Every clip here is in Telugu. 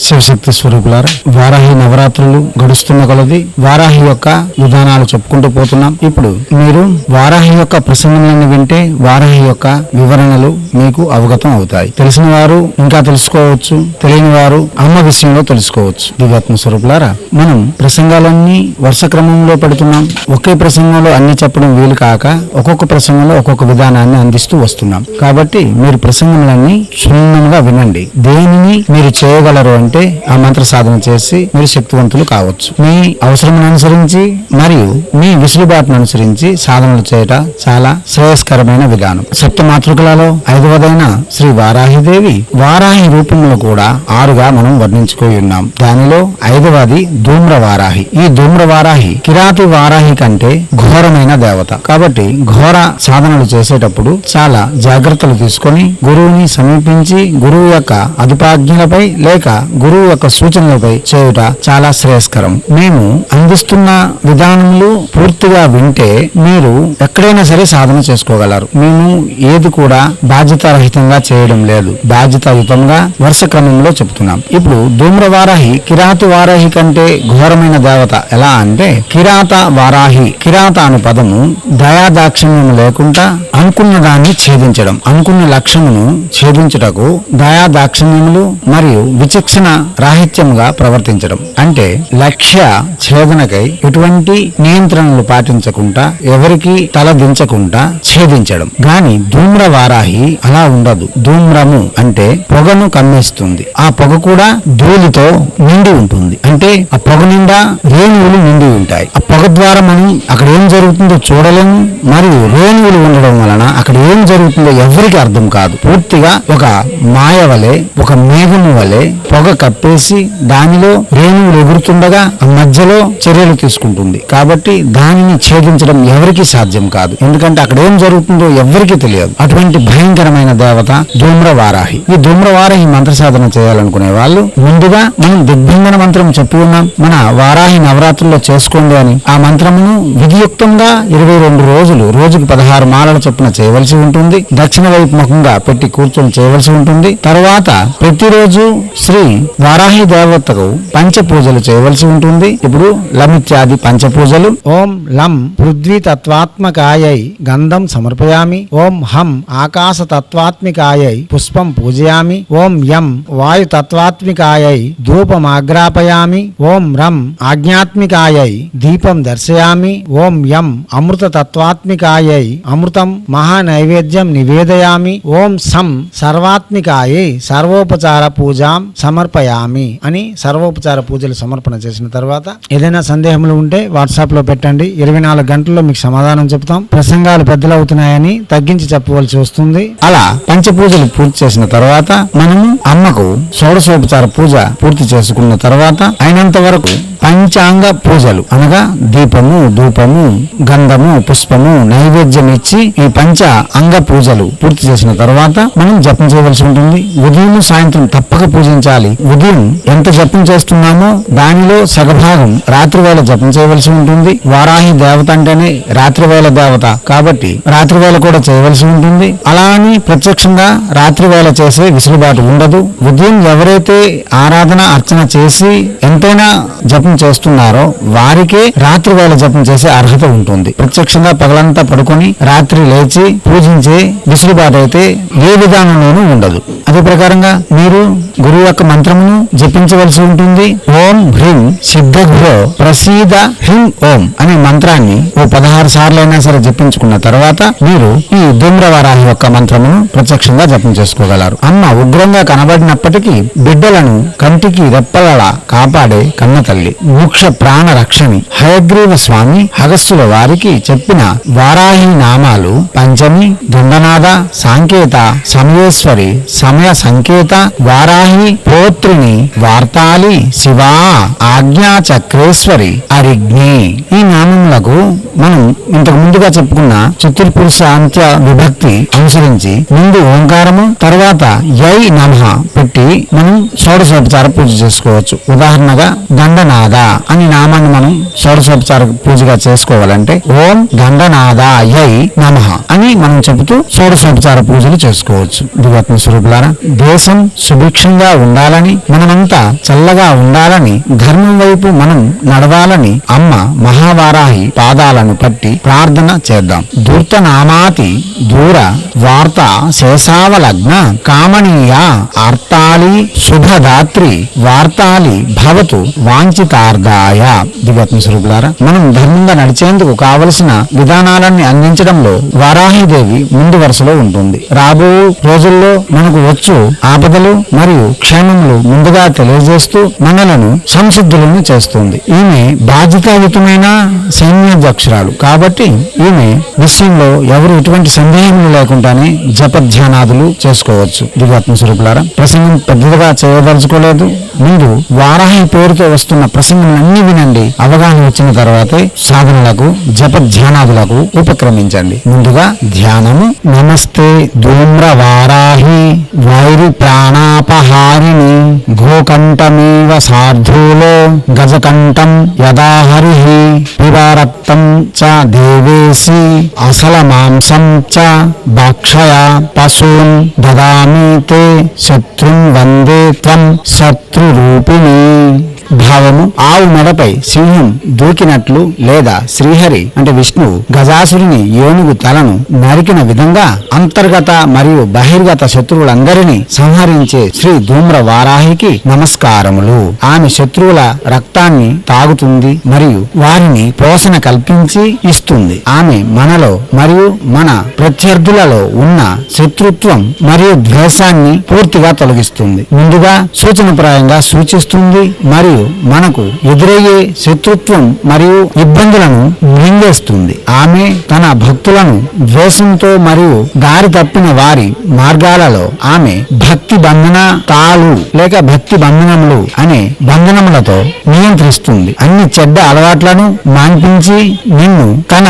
శివశక్తి స్వరూపులారా వారాహి నవరాత్రులు గడుస్తున్న కొలది వారాహి యొక్క విధానాలు చెప్పుకుంటూ పోతున్నాం. ఇప్పుడు మీరు వారాహి యొక్క ప్రసంగములను వింటే వారాహి యొక్క వివరణలు మీకు అవగతం అవుతాయి. తెలిసిన వారు ఇంకా తెలుసుకోవచ్చు తెలియని వారు అమ్మ విషయంలో తెలుసుకోవచ్చు. దివ్యాత్మ స్వరూపులారా మనం ప్రసంగాలన్నీ వరుస క్రమంలో పెడుతున్నాం. ఒకే ప్రసంగంలో అన్ని చెప్పడం వీలు కాక ఒక్కొక్క ప్రసంగంలో ఒక్కొక్క విధానాన్ని అందిస్తూ వస్తున్నాం. కాబట్టి మీరు ప్రసంగములన్నీ క్షుణ్ణంగా వినండి. దేనిని మీరు చేయగలరు అంటే ఆ మంత్ర సాధన చేసి మీరు శక్తివంతులు కావచ్చు. మీ అవసరం అనుసరించి మరియు మీ విసులుబాటును అనుసరించి సాధనలు చేయట చాలా శ్రేయస్కరమైన విధానం. సప్త మాతృకలలో ఐదవదైన శ్రీ వారాహిదేవి వారాహి రూపంలో కూడా ఆరుగా మనం వర్ణించుకొని ఉన్నాం. దానిలో ఐదవది ధూమ్ర వారాహి. ఈ ధూమ్ర వారాహి కిరాతి వారాహి కంటే ఘోరమైన దేవత. కాబట్టి ఘోర సాధనలు చేసేటప్పుడు చాలా జాగ్రత్తలు తీసుకొని గురువుని సమీపించి గురువు యొక్క అదుపాజ్ఞలపై లేక గురువు యొక్క సూచనలపై చేయుట చాలా శ్రేయస్కరం. మేము అందిస్తున్న విధానములు పూర్తిగా వింటే మీరు ఎక్కడైనా సరే సాధన చేసుకోగలరు. మేము ఏది కూడా బాధ్యతారహితంగా చేయడం లేదు. బాధ్యతాయుతంగా వరుస క్రమంలో చెప్తున్నాం ఇప్పుడు ధూమ్ర వారాహి కిరాత వారాహి కంటే ఘోరమైన దేవత ఎలా అంటే కిరాత వారాహి కిరాత అనే పదము దయాదాక్షిణ్యం లేకుండా అనుకున్న దాన్ని ఛేదించడం అనుకున్న లక్ష్యమును ఛేదించుటకు దయాదాక్షిణ్యములు మరియు విచక్షణ రాహిత్యముగా ప్రవర్తించడం. అంటే లక్ష్య ఛేదనకై ఎటువంటి నియంత్రణలు పాటించకుండా ఎవరికి తల దించకుండా ఛేదించడం. గాని ధూమ్ర వారాహి అలా ఉండదు. ధూమ్రము అంటే పొగను కమ్మేస్తుంది. ఆ పొగ కూడా ధూళితో నిండి ఉంటుంది. అంటే ఆ పొగ నిండా రేణువులు నిండి ఉంటాయి. ఆ పొగ ద్వారా మనం అక్కడ ఏం జరుగుతుందో చూడలేము. మరియు రేణువులు ఉండడం వలన అక్కడ ఏం జరుగుతుందో ఎవరికి అర్థం కాదు. పూర్తిగా ఒక మాయ వలె ఒక మేఘము వలె పొగ కప్పేసి దానిలో రేణువులు ఎగురుతుండగా ఆ మధ్యలో చర్యలు తీసుకుంటుంది. కాబట్టి దానిని ఛేదించడం ఎవరికి సాధ్యం కాదు. ఎందుకంటే అక్కడ ఏం జరుగుతుందో ఎవరికి తెలియదు. అటువంటి భయంకరమైన దేవత ధూమ్రవారాహి. ఈ ధూమ్రవారాహి మంత్ర సాధన చేయాలనుకునే వాళ్ళు ముందుగా మనం దిగ్బంధన మంత్రం చెప్పి ఉన్నాం. మన వారాహి నవరాత్రుల్లో చేసుకోండి అని. ఆ మంత్రమును విధియుక్తంగా ఇరవై రెండు రోజులు రోజుకు పదహారు మాలల చొప్పున చేయవలసి ఉంటుంది. దక్షిణ వైపు ముఖంగా పెట్టి కూర్చొని చేయవలసి ఉంటుంది. తర్వాత ప్రతిరోజు శ్రీ వారాహి దేవతకు పంచ పూజలు చేయవలసి ఉంటుంది. ఇప్పుడు లమిత్యాది పంచ పూజలు ఓం లం పృథ్వీ తత్వాత్మకాయై గంధం సమర్పయామి. ఓం హం ఆకాశ తత్వాత్మికాయై పుష్పం పూజయామి. ఓం యం వాయు తత్వాత్మికాయై ధూపమాగ్రాపయామి. ఓం రం ఆజ్ఞాత్మికాయై దీపం దర్శయామి. ఓం యం అమృత తత్వాత్మికాయై అమృతం మహానైవేద్యం నివేదయామి. ఓం సం సర్వాత్మికాయై సర్వోపచార పూజాం సమర్పయామి అని సర్వోపచార పూజలు సమర్పణ చేసిన తర్వాత ఏదైనా సందేహములు ఉంటే వాట్సాప్లో పెట్టండి. ఇరవై నాలుగు గంటల్లో మీకు సమాధానం చెప్తాం. ప్రసంగాలు పెద్దలవుతున్నాయని తగ్గించి చెప్పవలసి వస్తుంది. అలా పంచపూజలు పూర్తి చేసిన తర్వాత మనము అమ్మకు షోడశోపచార పూజ పూర్తి చేసుకున్న తర్వాత అయినంత వరకు పంచాంగ పూజలు అనగా దీపము ధూపము గంధము పుష్పము నైవేద్యం ఇచ్చి ఈ పంచ అంగ పూజలు పూర్తి చేసిన తర్వాత మనం జపం చేయవలసి ఉంటుంది. ఉదయం సాయంత్రం తప్పక పూజించాలి. ఉదయం ఎంత జపం చేస్తున్నామో దానిలో సగభాగం రాత్రి వేళ జపం చేయవలసి ఉంటుంది. వారాహి దేవత అంటేనే రాత్రి వేళ దేవత కాబట్టి రాత్రి వేళ కూడా చేయవలసి ఉంటుంది. అలా అని ప్రత్యక్షంగా రాత్రి వేళ చేసే విసులుబాటు ఉండదు. ఉదయం ఎవరైతే ఆరాధన అర్చన చేసి ఎంతైనా జపం చేస్తున్నారో వారికే రాత్రి వేళ జపం చేసే అర్హత ఉంటుంది. ప్రత్యక్షంగా పగలంతా పడుకొని రాత్రి లేచి పూజించే విసులుబాటు అయితే ఏ విధానంలోనూ ఉండదు. అదే ప్రకారంగా మీరు గురువు యొక్క మంత్రమును జపించవలసి ఉంటుంది. ఓం హ్రీం సిద్ధఘ్రో ప్రసీద హ్రీం ఓం అనే మంత్రాన్ని ఓ పదహారు సార్లైనా సరే జపించుకున్న తర్వాత మీరు ఈ ధూమ్రవరాహి యొక్క మంత్రమును ప్రత్యక్షంగా జపం చేసుకోగలరు. అమ్మ ఉగ్రంగా కనబడినప్పటికీ బిడ్డలను కంటికి రెప్పలలా కాపాడే కన్న తల్లి మోక్ష ప్రాణ రక్షణి హయగ్రీవ స్వామి హగస్సుల వారికి చెప్పిన వారాహి నామాలు పంచమి దుండనాథ సాంకేత సమయేశ్వరి సమయ సంకేత వారాహి పోత్రిని వార్తాలి శివా ఆజ్ఞా చక్రేశ్వరి అరిగ్ని ఈ నామములకు మనం ఇంతకు ముందుగా చెప్పుకున్న చతుర్పురుష అంత్య విభక్తి అనుసరించి ముందు ఓంకారము తర్వాత యై నమః పెట్టి మనం షోడశోపచార పూజ చేసుకోవచ్చు. ఉదాహరణగా దండనాద అని నామాన్ని మనం షోడశోపచార పూజగా చేసుకోవాలంటే ఓం దండనాద యై నమః అని మనం చెబుతూ షోడశోపచార పూజలు చేసుకోవచ్చు. దివాత్మ స్వరూపులారా దేశం సుభిక్షంగా ఉండాలని మనమంతా చల్లగా ఉండాలని ధర్మం వైపు మనం నడవాలని అమ్మ మహావారాహి పాదాలను పట్టి ప్రార్థన చేద్దాం. ధూర్తనామాతి దూర వార్త శేషావలగ్న కామనీయ ఆర్తాళి శుభదాత్రి వార్తాలి భవతు వాంఛితార్థాయ దివ్యాత్మ స్వరూపులారా మనం ధర్మంగా నడిచేందుకు కావలసిన విధానాలన్నీ అందించడంలో వారాహిదేవి ముందు వరుసలో ఉంటుంది. రాబో రోజుల్లో మనకు వచ్చు ఆపదలు మరియు క్షేమములు ముందుగా తెలియజేస్తూ మనలను సంసిద్ధులను చేస్తుంది. ఈమె బాధ్యతాయుతమైన సైన్యాధ్యక్షురాలు. కాబట్టి ఈమె విషయంలో ఎవరు ఎటువంటి సందేహములు లేకుండానే జపధ్యానాదులు చేసుకోవచ్చు. దివ్యాత్మ స్వరూపులారా ప్రసంగం పెద్దదిగా చేయదలుచుకోలేదు. ముందు వారాహి పేరుతో వస్తున్న ప్రసంగములన్నీ వినండి. అవగాహన వచ్చిన తర్వాతే సాధనలకు జపధ్యానాదులకు ఉపక్రమించండి. ముందుగా ధ్యానము. నమస్తే ధూమ్ర వారాహి. వైరి ప్రాణాపహారిణి గోకంఠమీవ సాధూలో గజకంఠం యదాహరి పిబారక్తం చ దేవేసి అసల మాంసం చ భక్షయా పశూన్ దదామి తే శత్రుం వందే త్వం శత్రురూపిణి భావము ఆవు మెడపై సింహం దూకినట్లు లేదా శ్రీహరి అంటే విష్ణువు గజాసురుని ఏనుగు తలను నరికిన విధంగా అంతర్గత మరియు బహిర్గత శత్రువులందరినీ సంహరించే శ్రీ ధూమ్ర వారాహికి నమస్కారములు. ఆమె శత్రువుల రక్తాన్ని తాగుతుంది మరియు వారిని పోషణ కల్పించి ఇస్తుంది. ఆమె మనలో మరియు మన ప్రత్యర్థులలో ఉన్న శత్రుత్వం మరియు ద్వేషాన్ని పూర్తిగా తొలగిస్తుంది. ముందుగా సూచనప్రాయంగా సూచిస్తుంది మరియు మనకు ఎదురయ్యే శత్రుత్వం మరియు ఇబ్బందులను మింగేస్తుంది. ఆమె తన భక్తులను ద్వేషంతో మరియు దారి తప్పిన వారి మార్గాలలో ఆమె భక్తి బంధన తాలు లేక భక్తి బంధనములు అనే బంధనములతో నియంత్రిస్తుంది. అన్ని చెడ్డ అలవాట్లను మాన్పించి నిన్ను తన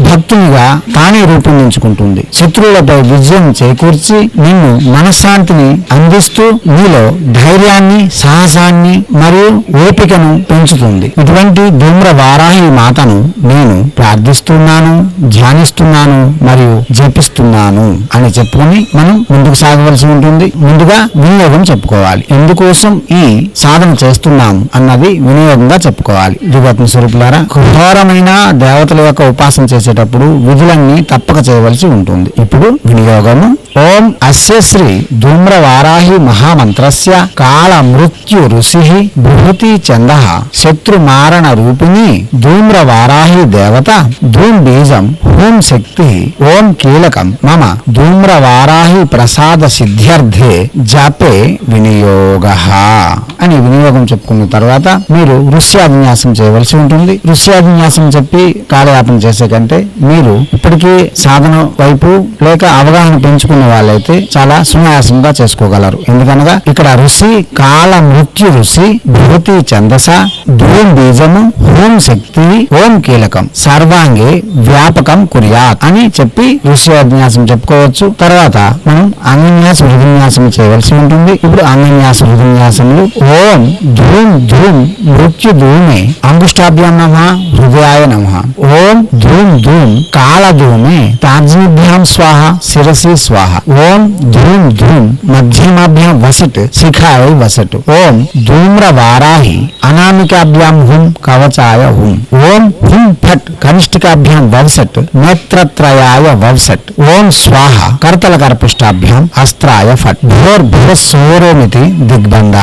భక్తునిగా తానే రూపొందించుకుంటుంది. శత్రువులపై విజయం చేకూర్చి నిన్ను మనశ్శాంతిని అందిస్తూ నీలో ధైర్యాన్ని సాహసాన్ని మరియు ఓపికను పెంచుతుంది. ఇటువంటి ధూమ్ర వారాహి మాతను నేను ప్రార్థిస్తున్నాను ధ్యానిస్తున్నాను మరియు జపిస్తున్నాను అని చెప్పుకొని మనం ముందుకు సాగవలసి ఉంటుంది. ముందుగా వినియోగం చెప్పుకోవాలి. ఎందుకోసం ఈ సాధన చేస్తున్నాము అన్నది వినియోగంగా చెప్పుకోవాలి. దివాత్మ స్వరూపులారా ఘోరమైన దేవతల యొక్క ఉపాసన చేసేటప్పుడు విధులన్నీ తప్పక చేయవలసి ఉంటుంది. ఇప్పుడు వినియోగము ఓం అస్యశ్రీ ధూమ్రవారాహి మహామంత్రస్య కాళ మృత్యు ఋషి బృహతి చంద శత్రుమారణ రూపిణి ధూమ్రవారాహి దేవత ధూమ్ బీజం హూం శక్తి ఓం కీలకం మమ ధూమ్రవారాహి ప్రసాద సిద్ధ్యర్థే జపే వినియోగ అని వినియోగం చెప్పుకున్న తర్వాత మీరు ఋష్యాభిన్యాసం చేయవలసి ఉంటుంది. ఋష్యాభిన్యాసం చెప్పి కాలయాపన చేసే కంటే మీరు ఇప్పటికీ సాధన వైపు లేక అవగాహన పెంచుకున్న వాళ్ళైతే చాలా సునాయాసంగా చేసుకోగలరు. ఎందుకనగా ఇక్కడ ఋషి కాల మృత్యు ఋషి భృతి ఛందస ధూమ్ బీజము హోం శక్తి ఓం కీలకం సర్వాంగే వ్యాపకం కురియా అని చెప్పి ఋష్యాభ్యాసం చెప్పుకోవచ్చు. తర్వాత మనం అంగన్యాస హృదన్యాసం చేయవలసి ఉంటుంది. ఇప్పుడు అంగన్యాస హృదన్యాసములు ఓం ధూమ్ ధూమ్ మృత్యు ధూమే అంగుష్టాభ్యాం నమ హృదయాయ నమ. ఓం ధూమ్ ధూమ్ కాల ధూమే తాజ్ఞభ్యాం స్వాహ శిరసి స్వాహ. ఓం ధూమ్ ధూమ్ మధ్యమాభ్యాం వసట్ శిఖాయ వసట్ ఓం ధూమ్ర వారాహి అనామికాభ్యాం హుం కవచాయ హుం. ఓం హుం ఫట్ కనిష్ఠికాభ్యాం వవసట్ నేత్రత్రయాయ వవసట్ ఓం స్వాహ కర్తల కర్పిష్టాభ్యాం అస్త్రాయ ఫట్. భోర్ భూసోరోమితి దిగ్బంధ.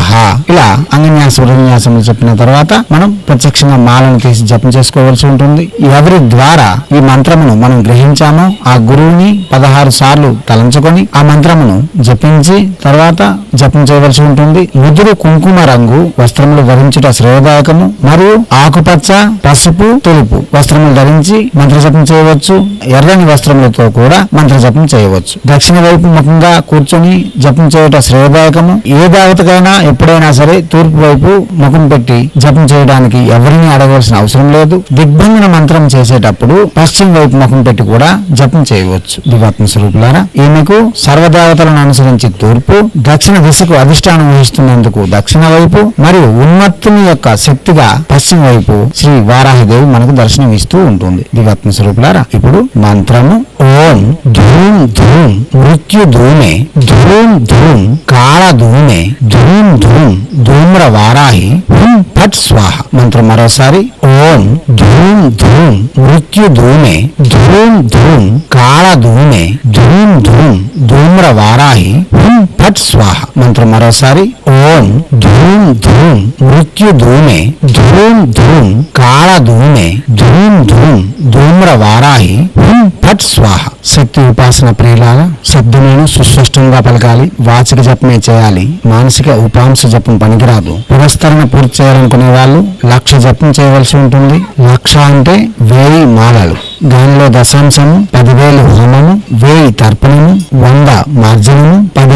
ఇలా అంగన్యాస విన్యాసములు చెప్పిన తర్వాత మనం ప్రత్యక్షంగా మాలను తీసి జపం చేసుకోవాల్సి ఉంటుంది. ఎవరి ద్వారా ఈ మంత్రమును మనం గ్రహించామో ఆ గురువుని పదహారు సార్లు తలంచుకొని ఆ మంత్రమును జపించి తర్వాత జపం చేయవలసి ఉంటుంది. ముదురు కుంకుమ రంగు వస్త్రములు ధరించుట శ్రేయదాయకము. మరియు ఆకుపచ్చ పసుపు తెలుపు వస్త్రములు ధరించి మంత్ర జపం చేయవచ్చు. ఎర్రని వస్త్రములతో కూడా మంత్ర జపం చేయవచ్చు. దక్షిణ వైపు ముఖంగా కూర్చొని జపం చేయట శ్రేయదాయకము. ఏ దేవతకైనా ఎప్పుడైనా సరే తూర్పు వైపు ముఖం పెట్టి జపం చేయడానికి ఎవరిని అడగవలసిన అవసరం లేదు. దిగ్బంధన మంత్రం చేసేటప్పుడు పశ్చిమ వైపు ముఖం పెట్టి కూడా జపం చేయవచ్చు. దివాత్మ స్వరూపులారా ఈమెకు సర్వదేవతలను అనుసరించి తూర్పు దక్షిణ దిశకు అధిష్టానం వహిస్తున్నందుకు దక్షిణ వైపు మరియు ఉన్మత్తుని యొక్క శక్తిగా పశ్చిమ వైపు శ్రీ వారాహదేవి మనకు దర్శనం ఇస్తూ ఉంటుంది. దివాత్మ స్వరూపులారా ఇప్పుడు మంత్రము. ఓం ధూమ్ ధూమ్ మృత్యు ధూమే ధూమ్ ధూమ్ కాళ ధూమే ధూమ్ ధూమ్ ధూమ్ర వారాహి హుం ఫట్ స్వాహ. మంత్రం మరోసారి. ఓం ధూమ్ ధూమ్ మృత్యు ధూమే ధూమ్ ధూమ్ కాళ ధూమే ధూమ్ ధూమ్ ధూమ్ర వారాహి హుం ఫట్ స్వాహ. మంత్రం మరోసారి. ఓం ధూమ్ ధూమ్ మృత్యు ధూమే ధూమ్ ధూమ్ కాళ ధూమే ధూమ్ ధూమ్ ధూమ్ర వారాహి హుం ఫట్ స్వాహ. శక్తి ఉపాసన ప్రియులాగా శబ్దమేను సుస్పష్టంగా పలకాలి వాచిక జపమే చేయాలి మానసిక ఉపాంశ జపం పనికిరాదు. పురస్కరణ పూర్తి చేయాలనుకునే వాళ్ళు లక్ష జపం చేయవలసి ఉంటుంది. లక్ష అంటే వేయి మాలలు. దానిలో దశాంశము పదివేలు హోమము వేయి తర్పణము వంద మార్జనము పది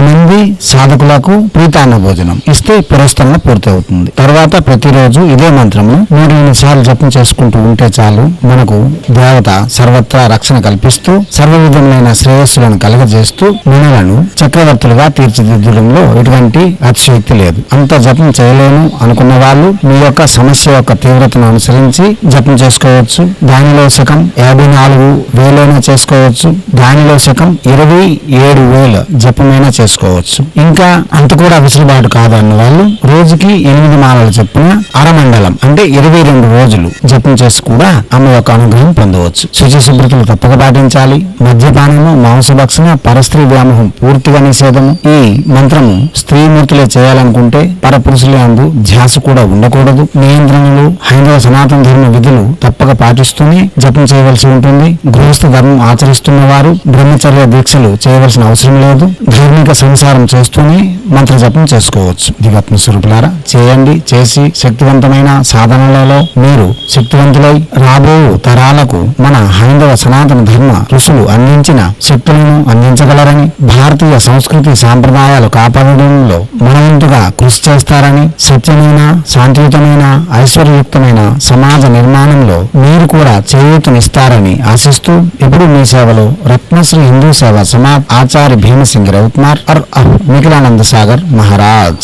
సాధకులకు ప్రీతాన్న భోజనం. ఇస్తే పురస్కరణ పూర్తి అవుతుంది తర్వాత ప్రతిరోజు ఇదే మంత్రము. మూడు ఎనిమిది సార్లు జపం చేసుకుంటూ ఉంటే చాలు మనకు దేవత సర్వత్రా రక్షణ కల్పిస్తూ సర్వవిధమైన శ్రేయస్సులను కలగజేస్తూ మనలను చక్రవర్తులుగా తీర్చిదిద్దడంలో ఎటువంటి అతిశక్తి లేదు. అంత జపం చేయలేను అనుకున్న వాళ్ళు మీ యొక్క సమస్య యొక్క తీవ్రతను అనుసరించి జపం చేసుకోవచ్చు. దానిలో శకం యాభై నాలుగు వేలైనా చేసుకోవచ్చు. దానిలో శకం ఇరవై ఏడు వేల జపమైనా చేసుకోవచ్చు. ఇంకా అంత కూడా విసులుబాటు కాదు అన్న వాళ్ళు రోజుకి ఎనిమిది మాలలు చొప్పున అరమండలం అంటే ఇరవై రెండు రోజులు జపం చేసి కూడా అమ్మ యొక్క అనుగ్రహం పొందవచ్చు. శుచి శుభ్రతలు తప్పక పాటించాలి. మద్యపానము మాంసభక్షణ పరస్త్రీ వ్యామోహం పూర్తిగా నిషేధము. ఈ మంత్రము స్త్రీమూర్తులే చేయాలనుకుంటే పరపురుషులే అందు ధ్యాస కూడా ఉండకూడదు. నియంత్రణలు హైందవ సనాతన ధర్మ విధులు తప్పక పాటిస్తూనే జపం చేయవలసి ఉంటుంది. గృహస్థ ధర్మం ఆచరిస్తున్న వారు బ్రహ్మచర్య దీక్షలు చేయవలసిన అవసరం లేదు. ధార్మిక సంసారం చేస్తూనే మంత్ర జపం చేసుకోవచ్చు. దివాత్మ స్వరూపులారా చేయండి. చేసి శక్తివంతమైన సాధనలలో మీరు శక్తివంతులై రాబో తరాలకు మన హైందవ సనాతన ధర్మ ఋషులు అందించిన శక్తులను అందించగలరని భారతీయ సంస్కృతి సాంప్రదాయాలు కాపాడడంలో మనవంతుగా కృషి చేస్తారని సత్యమైన శాంతియుతమైన ఐశ్వర్యయుక్తమైన సమాజ నిర్మాణంలో మీరు కూడా చేయూతనిస్తారని ఆశిస్తూ ఇప్పుడు మీ సేవలో రత్నశ్రీ హిందూ సేవ సమాజ్ ఆచార్య భీమసింగ్ రవికుమార్ అర్ નિકલાનંદ સાગર મહારાજ